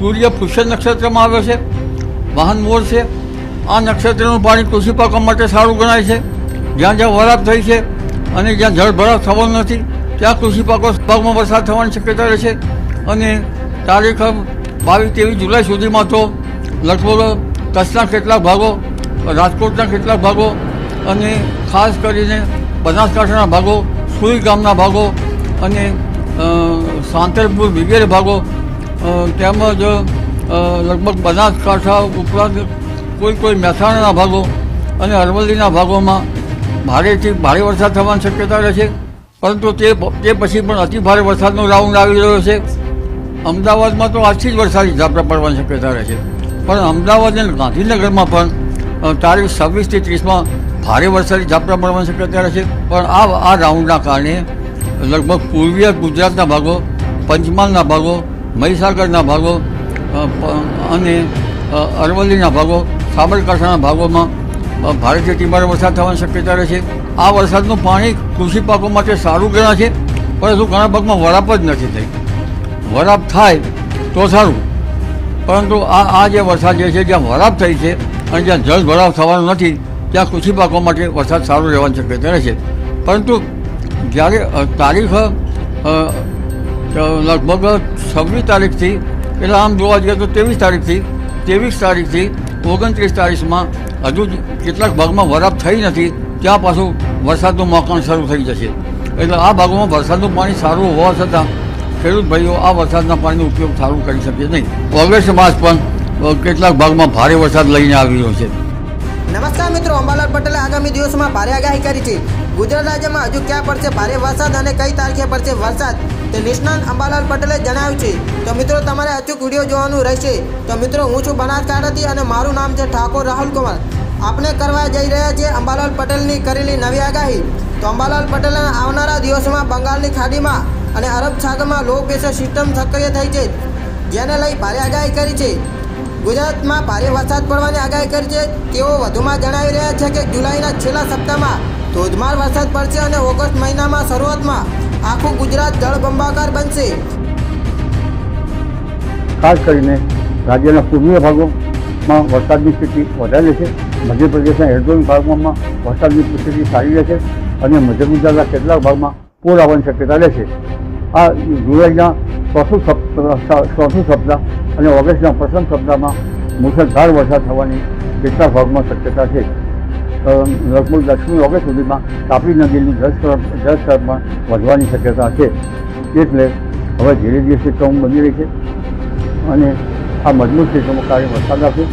સૂર્ય પુષ્ય નક્ષત્રમાં આવે છે, વાહન મોર છે, આ નક્ષત્રનું પાણી કૃષિ પાકવા માટે સારું ગણાય છે. જ્યાં જ્યાં વરાપ થઈ છે અને જ્યાં જળ ભરાવ થવાનો નથી, ત્યાં કૃષિ પાકો ભાગમાં વરસાદ થવાની શક્યતા રહે છે. અને તારીખ બાવીસ ત્રેવીસ જુલાઈ સુધીમાં તો લગભગ કચ્છના કેટલાક ભાગો, રાજકોટના કેટલાક ભાગો અને ખાસ કરીને બનાસકાંઠાના ભાગો, સુઈ ગામના ભાગો અને સાંતરપુર વગેરે ભાગો તેમજ લગભગ બનાસકાંઠા ઉપરાંત કોઈ કોઈ મહેસાણાના ભાગો અને અરવલ્લીના ભાગોમાં ભારેથી ભારે વરસાદ થવાની શક્યતા રહે છે. પરંતુ તે તે પછી પણ અતિ ભારે વરસાદનો રાઉન્ડ આવી રહ્યો છે. અમદાવાદમાં તો આજથી જ વરસાદી ઝાપટા પડવાની શક્યતા રહે છે. પણ અમદાવાદ અને ગાંધીનગરમાં પણ તારીખ છવ્વીસથી ત્રીસમાં ભારે વરસાદી ઝાપટા પડવાની શક્યતા રહે છે. પણ આ આ રાઉન્ડના કારણે લગભગ પૂર્વીય ગુજરાતના ભાગો, પંચમહાલના ભાગો મહીસાગરના ભાગો અને અરવલ્લીના ભાગો, સાબરકાંઠાના ભાગોમાં ભારતીય ટીમારે વરસાદ થવાની શક્યતા રહે છે. આ વરસાદનું પાણી કૃષિ પાકો માટે સારું ગણા છે, પરંતુ ઘણા ભાગમાં વરાપ જ નથી થઈ. વરાપ થાય તો સારું. પરંતુ આ આ જે વરસાદ જે છે, જ્યાં વરાપ થઈ છે અને જ્યાં જળ ભરાવ થવાનો નથી, ત્યાં કૃષિ પાકો માટે વરસાદ સારો રહેવાની શક્યતા રહે છે. પરંતુ જ્યારે તારીખ લગભગ છવ્વીસ તારીખથી, એટલે આમ જોવા જઈએ તો ત્રેવીસ તારીખથી ત્રેવીસ તારીખથી ઓગણત્રીસ તારીખમાં હજુ કેટલાક ભાગમાં વરાપ થઈ નથી, ત્યાં પાછું વરસાદનું મોકાણ શરૂ થઈ જશે. એટલે આ ભાગોમાં વરસાદનું પાણી સારું હોવા છતાં ખેડૂત ભાઈઓ આ વરસાદના પાણીનો ઉપયોગ સારું કરી શકે નહીં. ઓગસ્ટ માસ પણ કેટલાક ભાગમાં ભારે વરસાદ લઈને આવી રહ્યો છે. નમસ્કાર મિત્રો, અંબાલાલ પટેલે આગામી દિવસોમાં ભારે આગાહી કરી છે. ગુજરાત રાજ્યમાં હજુ ક્યાં પડશે ભારે વરસાદ અને કઈ તારીખે પડશે વરસાદ? તે નિષ્ણાંત અંબાલાલ પટેલે જણાવ્યું છે. તો મિત્રો, તમારે અચૂક વીડિયો જોવાનું રહેશે. તો મિત્રો, હું છું બનાસકાંઠાથી અને મારું નામ છે ઠાકોર રાહુલ કુમાર. આપણે કરવા જઈ રહ્યા છીએ અંબાલાલ પટેલની કરેલી નવી આગાહી. તો અંબાલાલ પટેલે આવનારા દિવસોમાં બંગાળની ખાડીમાં અને અરબ સાગરમાં લો પ્રેશર સિસ્ટમ સક્રિય થઈ છે, જેને લઈ ભારે આગાહી કરી છે. ગુજરાતમાં ભારે વરસાદ પડવાની આગાહી કરી છે. તેઓ વધુમાં જણાવી રહ્યા છે કે જુલાઈના છેલ્લા સપ્તાહમાં ધોધમાર વરસાદ પડશે અને ઓગસ્ટ મહિનામાં શરૂઆતમાં આખું ગુજરાત જળબંબાકાર બનશે. ખાસ કરીને રાજ્યના પૂર્વીય ભાગોમાં વરસાદની સ્થિતિ વધારે છે. મધ્યપ્રદેશના એરડોન ભાગોમાં વરસાદની સ્થિતિ સારી રહેશે અને મધ્ય ગુજરાતના કેટલાક ભાગમાં પૂર આવવાની શક્યતા રહેશે આ જુલાઈના ચોથું ચોથું સપ્તાહ અને ઓગસ્ટના પ્રથમ સપ્તાહમાં મુસળધાર વરસાદ થવાની કેટલા ભાગમાં શક્યતા છે? લગભગ દસમી ઓગસ્ટ સુધીમાં તાપી નદીનું જળસ્તર જળસ્તર પણ વધવાની શક્યતા છે. એટલે હવે ધીરે ધીરે સિસ્ટમ બની રહી છે અને આ મજબૂત સિસ્ટમો કાર્ય વરસાદ આવશે.